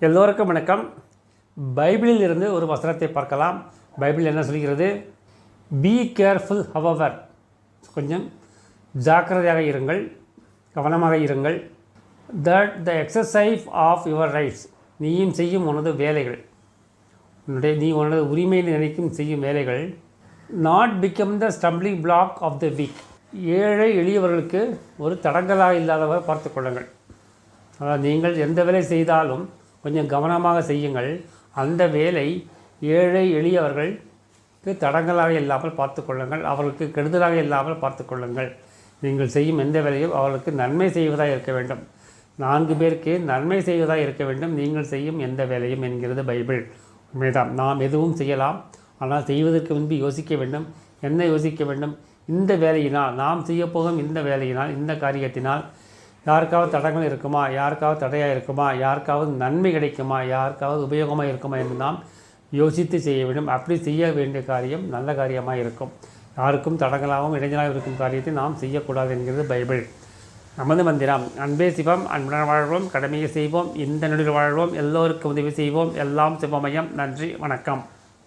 எல்லோருக்கும் வணக்கம். பைபிளில் இருந்து ஒரு வசனத்தை பார்க்கலாம். பைபிள் என்ன சொல்கிறது? பி கேர்ஃபுல் ஹவவர் கொஞ்சம் ஜாக்கிரதையாக இருங்கள். கவனமாக இருங்கள். That the exercise of your rights நீயும் செய்யும் உனது வேலைகள். உன்னுடைய நீ உனது உரிமை நினைக்கும் செய்யும் வேலைகள். Not become the stumbling block of the weak ஏழை எளியவர்களுக்கு ஒரு தடங்கலாக இல்லாதவர் பார்த்து கொள்ளுங்கள். அதாவது நீங்கள் எந்த வேலை செய்தாலும் கொஞ்சம் கவனமாக செய்யுங்கள். அந்த வேலை ஏழை எளியவர்களுக்கு தடங்கலாக இல்லாமல் பார்த்து கொள்ளுங்கள். அவர்களுக்கு கெடுதலாக இல்லாமல் பார்த்து கொள்ளுங்கள். நீங்கள் செய்யும் எந்த வேலையும் அவர்களுக்கு நன்மை செய்வதாக இருக்க வேண்டும். நான்கு பேருக்கு நன்மை செய்வதாக இருக்க வேண்டும். நீங்கள் செய்யும் எந்த வேலையும் என்கிறது பைபிள். உண்மைதான். நாம் எதுவும் செய்யலாம். ஆனால் செய்வதற்கு முன்பு யோசிக்க வேண்டும். என்ன யோசிக்க வேண்டும்? இந்த வேலையினால் நாம் செய்யப்போகும் இந்த வேலையினால் இந்த காரியத்தினால் யாருக்காவது தடங்கள் இருக்குமா? யாருக்காவது தடையாக இருக்குமா? யாருக்காவது நன்மை கிடைக்குமா? யாருக்காவது உபயோகமாக இருக்குமா என்று நாம் யோசித்து செய்ய வேண்டும். அப்படி செய்ய வேண்டிய காரியம் நல்ல காரியமாக இருக்கும். யாருக்கும் தடங்களாகவும் இடைஞ்சலாகவும் இருக்கும் காரியத்தை நாம் செய்யக்கூடாது என்கிறது பைபிள். நமது மந்திரம் அன்பே சிவம் அன்புடன் வாழ்வோம் கடமையை செய்வோம் இந்த நொடியில் வாழ்வோம் எல்லோருக்கும் உதவி செய்வோம் எல்லாம் சிவமயம் நன்றி வணக்கம்.